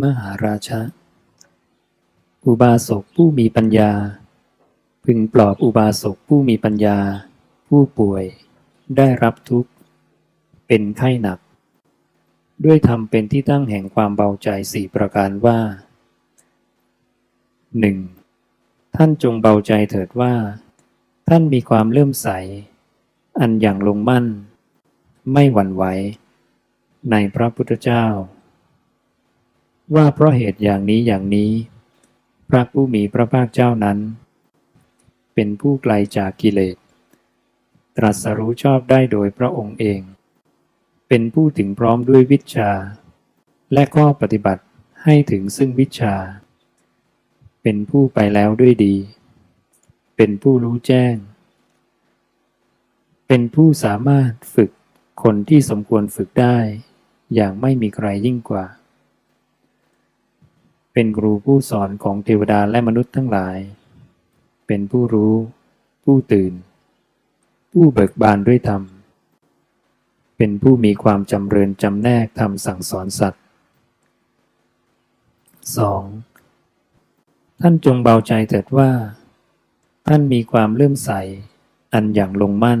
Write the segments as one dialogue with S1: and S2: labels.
S1: มหาราชะ อุบาสกผู้มีปัญญา พึงปลอบอุบาสกผู้มีปัญญา ผู้ป่วยได้รับทุกข์ เป็นไข้หนัก ด้วยธรรมเป็นที่ตั้งแห่งความเบาใจสี่ประการว่า 1. ท่านจงเบาใจเถิดว่า ท่านมีความเลื่อมใส อันอย่างลงมั่น ไม่หวั่นไหวในพระพุทธเจ้า ว่าเพราะเหตุอย่างนี้อย่างนี้ พระผู้มีพระภาคเจ้านั้น เป็นผู้ไกลจากกิเลส ตรัสรู้ชอบได้โดยพระองค์เอง เป็นผู้ถึงพร้อมด้วยวิชา และข้อปฏิบัติให้ถึงซึ่งวิชา เป็นผู้ไปแล้วด้วยดี เป็นผู้รู้แจ้ง เป็นผู้สามารถฝึกคนที่สมควรฝึกได้ อย่างไม่มีใครยิ่งกว่า เป็นครูผู้สอนของเทวดาและมนุษย์ทั้งหลาย เป็นผู้รู้ ผู้ตื่น ผู้เบิกบานด้วยธรรม เป็นผู้มีความจำเริญจำแนกทำสั่งสอนสัตว์ 2. ท่านจงเบาใจเถิดว่า ท่านมีความเลื่อมใส อันอย่างลงมั่น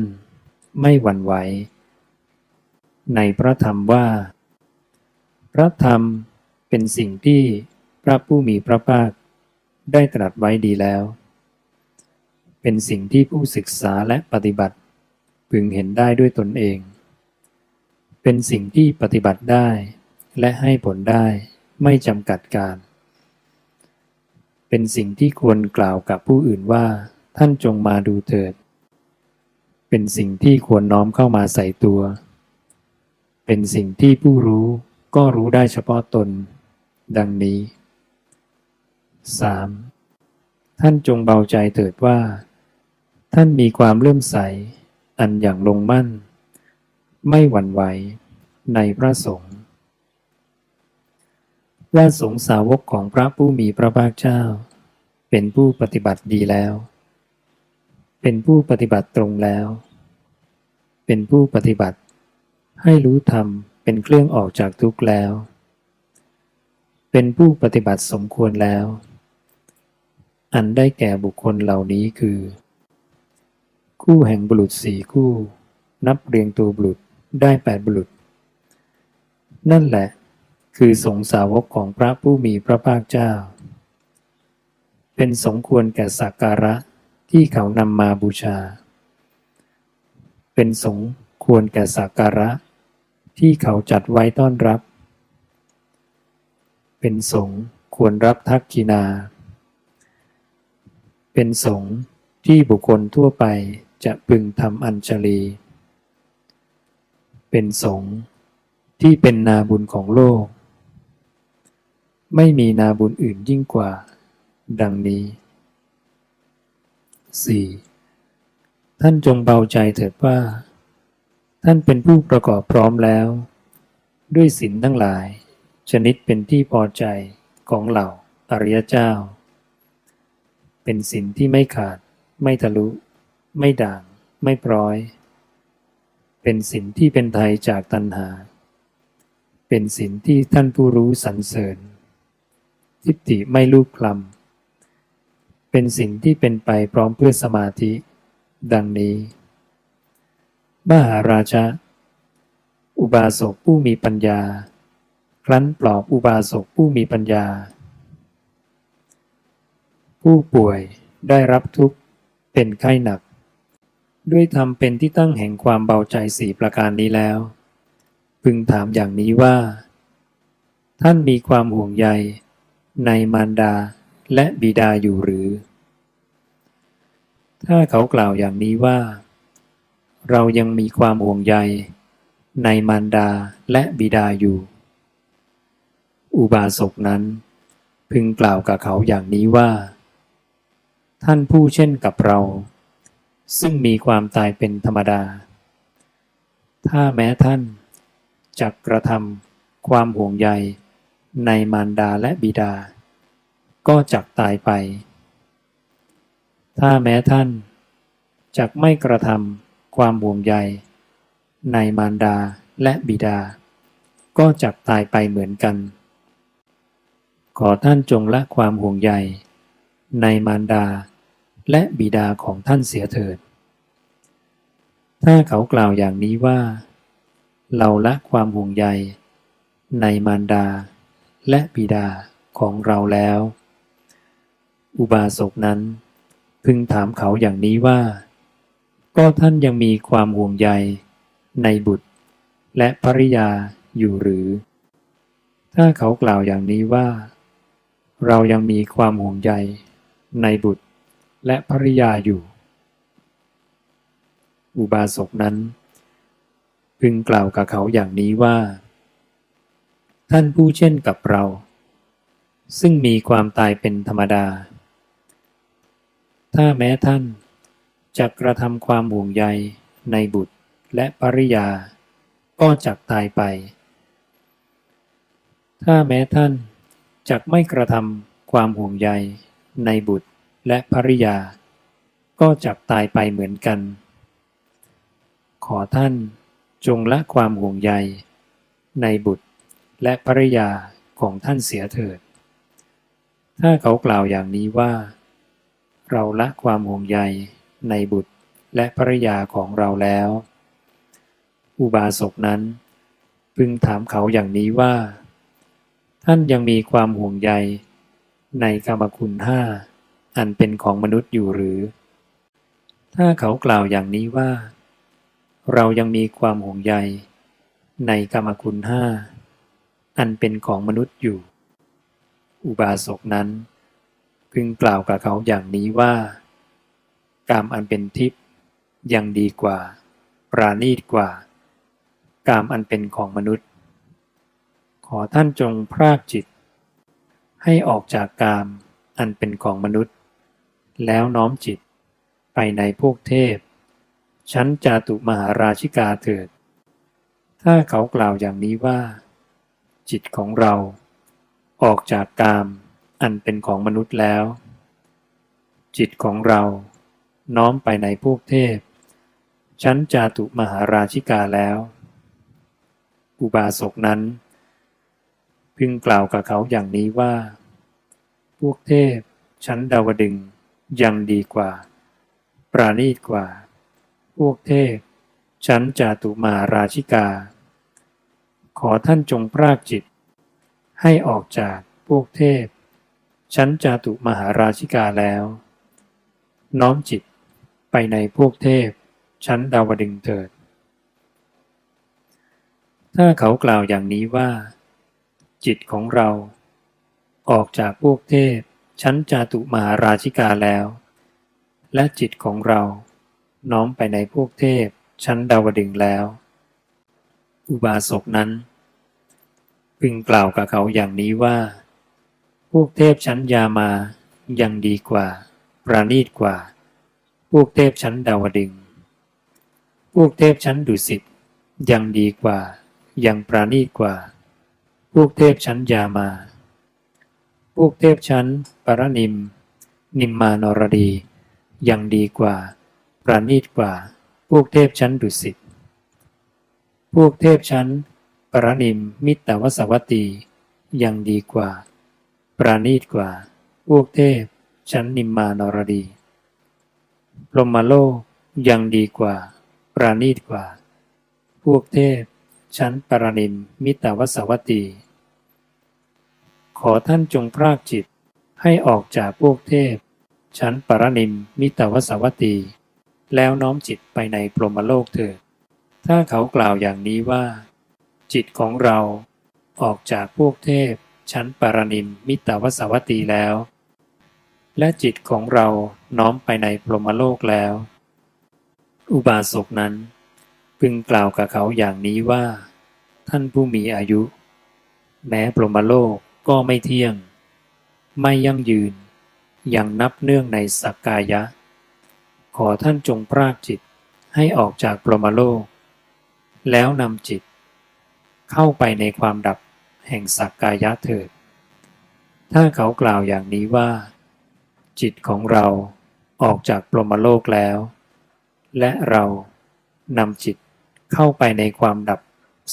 S1: ไม่หวั่นไหว ในพระธรรมว่า พระธรรมเป็นสิ่งที่ พระผู้มีพระภาคได้ตรัสไว้ดีแล้ว เป็นสิ่งที่ผู้ศึกษาและปฏิบัติพึงเห็นได้ด้วยตนเอง เป็นสิ่งที่ปฏิบัติได้ และให้ผลได้ไม่จำกัดการ เป็นสิ่งที่ควรกล่าวกับผู้อื่นว่าท่านจงมาดูเถิด เป็นสิ่งที่ควรน้อมเข้ามาใส่ตัว เป็นสิ่งที่ผู้รู้ก็รู้ได้เฉพาะตน ดังนี้ 3. ท่านจงเบาใจเถิดว่า ท่านมีความเลื่อมใส อันอย่างลงมั่น ไม่หวั่นไหวในพระสงฆ์ว่าสงสาวกของพระผู้มีพระภาคเจ้า เป็นผู้ปฏิบัติดีแล้ว เป็นผู้ปฏิบัติตรงแล้ว เป็นผู้ปฏิบัติ ให้รู้ธรรมเป็นเครื่องออกจากทุกข์แล้ว เป็นผู้ปฏิบัติสมควรแล้ว อันได้แก่บุคคลเหล่านี้คือ คู่แห่งบุรุษสี่คู่ นับเรียงตัวบุรุษได้แปดบุรุษ นั่นแหละ คือสงสาวกของพระผู้มีพระภาคเจ้า เป็นสมควรแก่สักการะที่เขานำมาบูชา เป็นสงควรแก่สักการะ ที่เขาจัดไว้ต้อนรับ เป็นสงควรรับทักกินา เป็นสงฆ์ที่บุคคลทั่วไปจะพึงทำอัญชลี เป็นสงฆ์ที่เป็นนาบุญของโลก ไม่มีนาบุญอื่นยิ่งกว่า ดังนี้ 4. ท่านจงเบาใจเถิดว่า ท่านเป็นผู้ประกอบพร้อมแล้ว ด้วยศีลทั้งหลาย ชนิดเป็นที่พอใจของเหล่าอริยเจ้า เป็นศีลที่ไม่ขาด ไม่ทะลุ ไม่ด่าง ไม่ปร้อย เป็นศีลที่เป็นไทยจากตัณหา เป็นศีลที่ท่านผู้รู้สรรเสริญ ทิฏฐิไม่ลูกคลำเป็นสิ่งที่เป็นไปพร้อมเพื่อสมาธิ ดังนี้ มหาราชะอุบาสกผู้มีปัญญา ครั้นปลอบอุบาสกผู้มีปัญญา ผู้ป่วยได้รับทุกข์เป็นไข้หนัก ด้วยธรรมเป็นที่ตั้งแห่งความเบาใจสี่ประการนี้แล้ว พึงถามอย่างนี้ว่า ท่านมีความห่วงใย ในมารดาและบิดาอยู่หรือ ถ้าเขากล่าวอย่างนี้ว่า เรายังมีความห่วงใย ในมารดาและบิดาอยู่ อุบาสกนั้น พึงกล่าวกับเขาอย่างนี้ว่า ท่านผู้เช่นกับเรา ซึ่งมีความตายเป็นธรรมดา ถ้าแม้ท่านจักกระทำความห่วงใยในมารดาและบิดา ก็จักตายไป ถ้าแม้ท่านจักไม่กระทำความห่วงใยในมารดาและบิดา ก็จักตายไปเหมือนกัน ขอท่านจงละความห่วงใยในมารดา และบิดาของท่านเสียเถิด ถ้าเขากล่าวอย่างนี้ว่า เราละความห่วงใย ในมารดา และบิดาของเราแล้ว อุบาสกนั้น พึงถามเขาอย่างนี้ว่า ก็ท่านยังมีความห่วงใย ในบุตร และภริยาอยู่หรือ ถ้าเขากล่าวอย่างนี้ว่า เรายังมีความห่วงใย ในบุตร และภริยาอยู่ อุบาสกนั้น พึงกล่าวกับเขาอย่างนี้ว่า ท่านผู้เช่นกับเรา ซึ่งมีความตายเป็นธรรมดา ถ้าแม้ท่านจะกระทำความห่วงใยในบุตรและภริยา ก็จักตายไป ถ้าแม้ท่านจักไม่กระทำความห่วงใยในบุตร และภริยา ก็จักตายไปเหมือนกัน ขอท่านจงละความห่วงใย ในบุตรและภริยาของท่านเสียเถิด ถ้าเขากล่าวอย่างนี้ว่า เราละความห่วงใยในบุตรและภริยาของเราแล้ว อุบาสกนั้น พึงถามเขาอย่างนี้ว่า ท่านยังมีความห่วงใย ในกรรมคุณห้า อันเป็นของมนุษย์อยู่หรือ ถ้าเขากล่าวอย่างนี้ว่า เรายังมีความห่วงใย ในกรรมคุณห้าอันเป็นของมนุษย์อยู่ อุบาสกนั้นพึงกล่าวกับเขาอย่างนี้ว่า กรรมอันเป็นทิพย์ยังดีกว่า ปราณีตกว่า กรรมอันเป็นของมนุษย์ ขอท่านจงพรากจิต ให้ออกจากกรรมอันเป็นของมนุษย์ แล้วน้อมจิต ไปในพวกเทพ ชั้นจาตุมหาราชิกาเถิด ถ้าเขากล่าวอย่างนี้ว่า จิตของเรา ออกจากกามอันเป็นของมนุษย์แล้ว จิตของเราน้อมไปในพวกเทพ ชั้นจาตุมหาราชิกาแล้ว อุบาสกนั้น พึงกล่าวกับเขาอย่างนี้ว่า พวกเทพชั้นดาวดึง ยังดีกว่า ปราณีตกว่า พวกเทพ ชั้นจาตุมาราชิกา ขอท่านจงพรากจิต ให้ออกจากพวกเทพ ชั้นจาตุมหาราชิกาแล้ว น้อมจิตไปในพวกเทพ ชั้นดาวดึงเถิด ถ้าเขากล่าวอย่างนี้ว่า จิตของเรา ออกจากพวกเทพ ชั้นจาตุมหาราชิกาแล้ว และจิตของเรา น้อมไปในพวกเทพ ชั้นดาวดึงแล้ว อุบาสกนั้น พึงกล่าวกับเขาอย่างนี้ว่า พวกเทพชั้นยามายังดีกว่า ประณีตกว่า พวกเทพชั้นดาวดึง พวกเทพชั้นดุสิตยังดีกว่า ยังประณีตกว่า พวกเทพชั้นยามา พวกเทพชั้น ปรนิม นิมมานรดี ยังดีกว่า ประณีตกว่า พวกเทพชั้นดุสิต พวกเทพชั้น ปรนิมมิตรวสวัตตียังดีกว่า ประณีตกว่า พวกเทพ ชั้นนิมมานรดีพรหมโลกยังดีกว่า ประณีตกว่า พวกเทพ ชั้นปรนิมมิตรวสวัตตี ขอท่านจงพรากจิตให้ออกจากพวกเทพ ชั้นปรนิมมิตวสวัตตีแล้วน้อมจิตไปในพรมโลกเถิด ถ้าเขากล่าวอย่างนี้ว่า จิตของเราออกจากพวกเทพ ชั้นปรนิมมิตวสวัตตีแล้ว และจิตของเราน้อมไปในพรมโลกแล้ว อุบาสกนั้น พึงกล่าวกับเขาอย่างนี้ว่า ท่านผู้มีอายุ แม้พรมโลก ก็ไม่เที่ยง ไม่ยั่งยืน อยังนับเนื่องในสักกายะ ขอท่านจงพรากจิตให้ออกจากพรมโลก แล้วนำจิต เข้าไปในความดับแห่งสักกายะเถิด ถ้าเขากล่าวอย่างนี้ว่า จิตของเราออกจากพรมโลกแล้ว และเรานำจิตเข้าไปในความดับ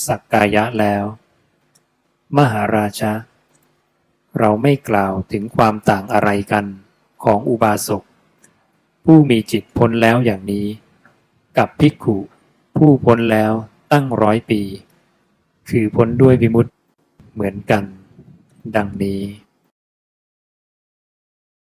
S1: สักกายะแล้ว มหาราชะ เราไม่กล่าวถึงความต่างอะไรกันของอุบาสก ผู้มีจิตพ้นแล้วอย่างนี้ กับภิกขุ ผู้พ้นแล้วตั้งร้อยปี คือพ้นด้วยวิมุตติเหมือนกัน ดังนี้